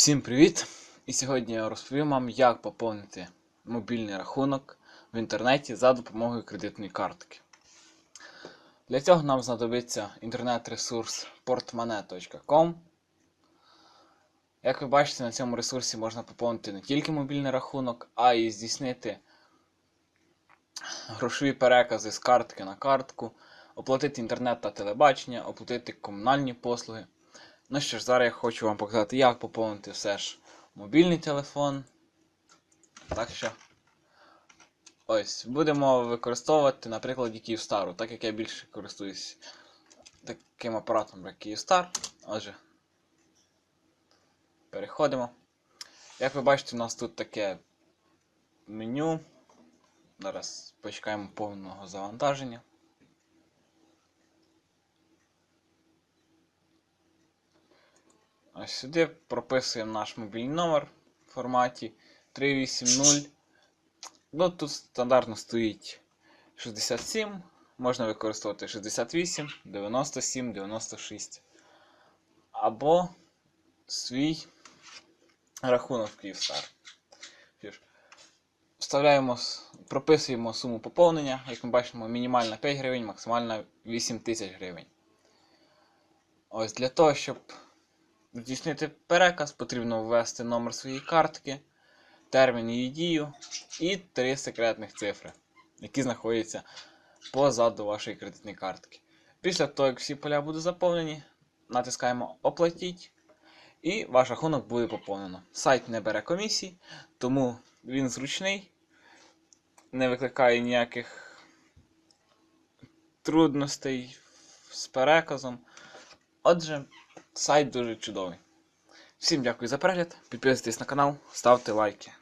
Всім привіт! І сьогодні я розповім вам, як поповнити мобільний рахунок в інтернеті за допомогою кредитної картки. Для цього нам знадобиться інтернет-ресурс portmone.com. Як ви бачите, на цьому ресурсі можна поповнити не тільки мобільний рахунок, а й здійснити грошові перекази з картки на картку, оплатити інтернет та телебачення, оплатити комунальні послуги. Ну що ж, зараз я хочу вам показати, як поповнити все ж мобільний телефон. Так що. Ось, будемо використовувати, наприклад, Київстару, так як я більше користуюсь таким апаратом, як Київстар. Отже, переходимо. Як ви бачите, у нас тут таке меню. Зараз почекаємо повного завантаження. Ось сюди прописуємо наш мобільний номер в форматі 380. Ну, тут стандартно стоїть 67. Можна використовувати 68, 97, 96. Або свій рахунок Київстар. Вставляємо, прописуємо суму поповнення. Як ми бачимо, мінімальна 5 гривень, максимальна 8 тисяч гривень. Ось для того, щоб здійснити переказ, потрібно ввести номер своєї картки, термін її дію і три секретних цифри, які знаходяться позаду вашої кредитної картки. Після того, як всі поля будуть заповнені, натискаємо Оплатіть і ваш рахунок буде поповнено. Сайт не бере комісій, тому він зручний, не викликає ніяких трудностей з переказом. Отже, сайт дуже чудовий. Всім дякую за перегляд, підписуйтесь на канал, ставте лайки.